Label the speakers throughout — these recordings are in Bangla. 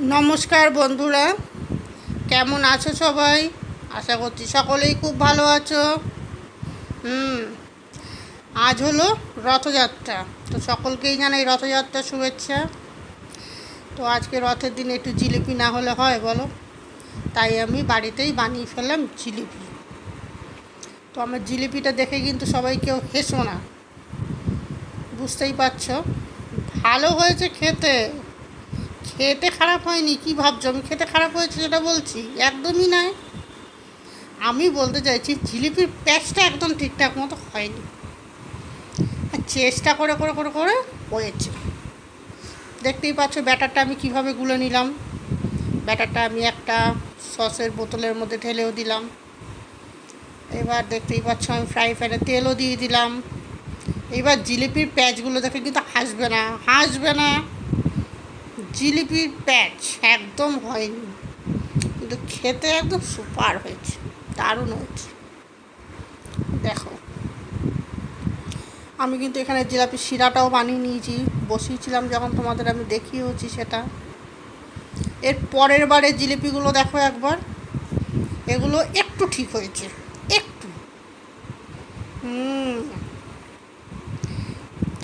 Speaker 1: নমস্কার বন্ধুরা, কেমন আছো সবাই? আশা করছি সকলেই খুব ভালো আছো। হুম, আজ হলো রথযাত্রা, তো সকলকেই জানাই রথযাত্রা শুভেচ্ছা। তো আজকে রথের দিন একটু জিলিপি না হলে হয় বলো? তাই আমি বাড়িতেই বানিয়ে ফেললাম জিলিপি। তো আমার জিলিপিটা দেখে কিন্তু সবাই কেউ হেসো না। বুঝতেই পারছ? ভালো হয়েছে খেতে। খেতে খারাপ হয়নি, কি ভাবছ? আমি খেতে খারাপ হয়েছে সেটা বলছি, একদমই নয়। আমি বলতে চাইছি, জিলিপির প্যাচটা একদম ঠিকঠাক মতো হয়নি। চেষ্টা করে করে করে করে হয়েছে। দেখতেই পাচ্ছ, ব্যাটারটা আমি কীভাবে গুলে নিলাম। ব্যাটারটা আমি একটা সসের বোতলের মধ্যে ঢেলেও দিলাম। এবার দেখতেই পাচ্ছ, আমি ফ্রাই প্যানে তেলও দিয়ে দিলাম। এবার জিলিপির প্যাচগুলো দেখে কিন্তু হাসবে না হাসবে না। জিলিপির প্যাচ একদম হয়নি। কিন্তু খেতে একদম সুপার হয়েছে, দারুণ হয়েছে। দেখো, আমি কিন্তু এখানে জিলাপির শিরাটাও বানিয়ে নিয়েছি, বসিয়েছিলাম যখন তোমাদের আমি দেখিয়েওছি সেটা। এর পরের বারে জিলিপিগুলো দেখো একবার, এগুলো একটু ঠিক হয়েছে, একটু।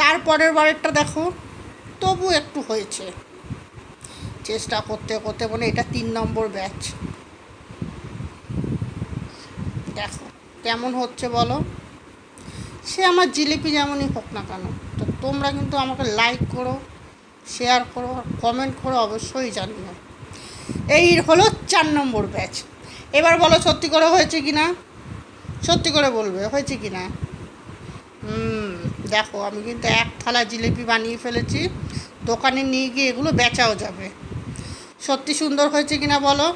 Speaker 1: তারপরের বারেরটা দেখো, তবু একটু হয়েছে। চেষ্টা করতে করতে মানে এটা তিন নম্বর ব্যাচ। দেখো, কেমন হচ্ছে বলো? সে আমার জিলিপি যেমনই হোক না কেন, তো তোমরা কিন্তু আমাকে লাইক করো শেয়ার করো কমেন্ট করো অবশ্যই জানিও। এই হলো চার নম্বর ব্যাচ। এবার বলো সত্যি করে হয়েছে কি না সত্যি করে বলবে, হয়েছে কি না দেখো, আমি কিন্তু এক থালা জিলিপি বানিয়ে ফেলেছি, দোকানে নিয়ে গিয়ে এগুলো বেচাও যাবে। সত্যি সুন্দর হয়েছে কিনা বলো?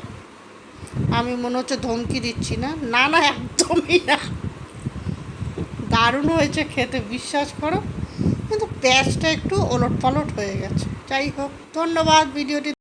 Speaker 1: আমি মনে হচ্ছে ধমকি দিচ্ছি না। না না, একদমই না। দারুণ হয়েছে খেতে, বিশ্বাস করো। কিন্তু প্যাচটা একটু ওলট পালট হয়ে গেছে। যাই হোক, ধন্যবাদ ভিডিওটি